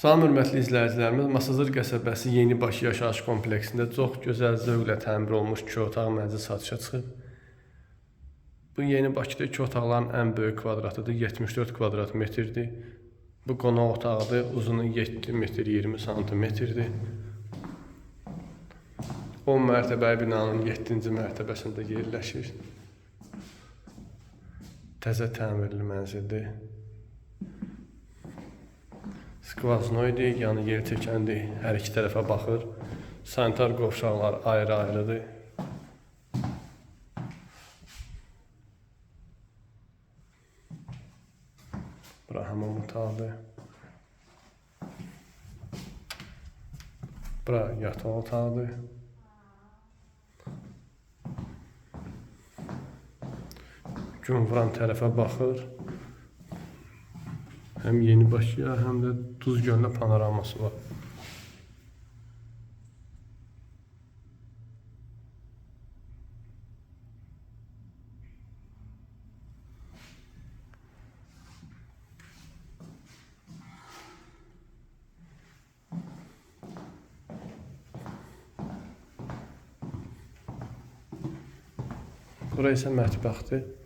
Salam hörmətli izləyicilərimiz, Masazır qəsəbəsi Yeni Baş yaşayış kompleksində çox gözəl zövqlə təmir olunmuş 2 otaq mənzil satışa çıxıb. Bu Yeni Bakıda 2 otaqların ən böyük kvadratıdır, 74 kvadrat metrdir. Bu qonaq otağıdır, uzunu 7 metr 20 santimetrdir. 10 mərtəbəli binanın 7-ci mərtəbəsində yerləşir. Təzə təmirli mənzildir. Skvaznoydur, yəni yer çəkəndir, hər iki tərəfə baxır. Sanitar qovşaqlar ayrı-ayrıdır. Bura hamam otağıdır. Bura yataq otağıdır. Gün vuran tərəfə baxır. Hem yeni başlıyor hem de Tuzgöl'le panoraması var. Burası isə mətbəxdir.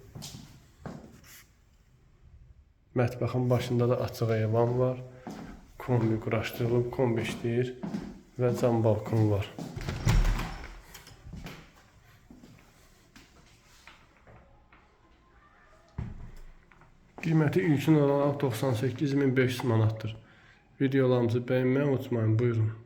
Mətbəxin başında da açıq eyvan var. Kombi quraşdırılıb, kombi işləyir və cam balkon var. Qiyməti ilkin olaraq 98500 manatdır. Videolarımızı bəyənməyi unutmayın. Buyurun.